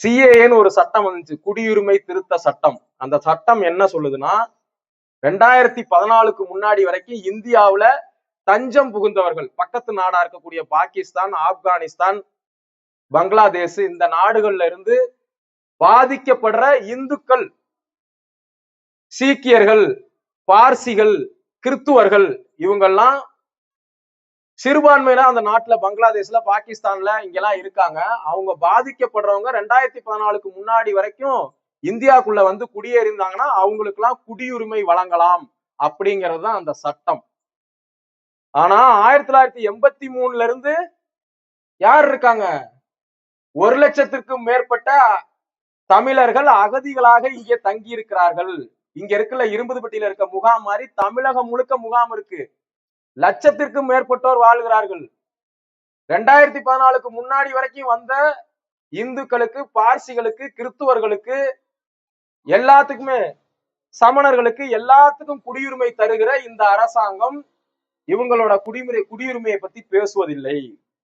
சிஏஏன்னு ஒரு சட்டம் வந்துச்சு. குடியுரிமை திருத்த சட்டம். அந்த சட்டம் என்ன சொல்லுதுன்னா ரெண்டாயிரத்தி பதினாலுக்கு முன்னாடி வரைக்கும் இந்தியாவுல தஞ்சம் புகுந்தவர்கள் பக்கத்து நாடா இருக்கக்கூடிய பாகிஸ்தான் ஆப்கானிஸ்தான் பங்களாதேஷ் இந்த நாடுகள்ல இருந்து பாதிக்கப்படுற இந்துக்கள் சீக்கியர்கள் பார்சிகள் கிறித்துவர்கள் இவங்கெல்லாம் சிறுபான்மையில அந்த நாட்டுல பங்களாதேஷ்ல பாகிஸ்தான்ல இங்கெல்லாம் இருக்காங்க. அவங்க பாதிக்கப்படுறவங்க ரெண்டாயிரத்தி பதினாலுக்கு முன்னாடி வரைக்கும் இந்தியாக்குள்ள வந்து குடியேறிந்தாங்கன்னா அவங்களுக்கு எல்லாம் குடியுரிமை வழங்கலாம் அப்படிங்கிறது தான் அந்த சட்டம். ஆனா ஆயிரத்தி தொள்ளாயிரத்தி எண்பத்தி மூணுல இருந்து யார் இருக்காங்க? ஒரு லட்சத்திற்கும் மேற்பட்ட தமிழர்கள் அகதிகளாக இங்கே தங்கி இருக்கிறார்கள் இங்க இருக்குல்ல இரும்புதுப்பட்டியில இருக்க முகாம் மாதிரி தமிழகம் முழுக்க முகாம் இருக்கு. லட்சத்திற்கும் மேற்பட்டோர் வாழ்கிறார்கள். ரெண்டாயிரத்தி பதினாலுக்கு முன்னாடி வரைக்கும் வந்த இந்துக்களுக்கு பார்சிகளுக்கு கிறிஸ்துவர்களுக்கு எல்லாத்துக்குமே சமணர்களுக்கு எல்லாத்துக்கும் குடியுரிமை தருகிற இந்த அரசாங்கம் இவங்களோட குடிமுறை குடியுரிமையை பத்தி பேசுவதில்லை.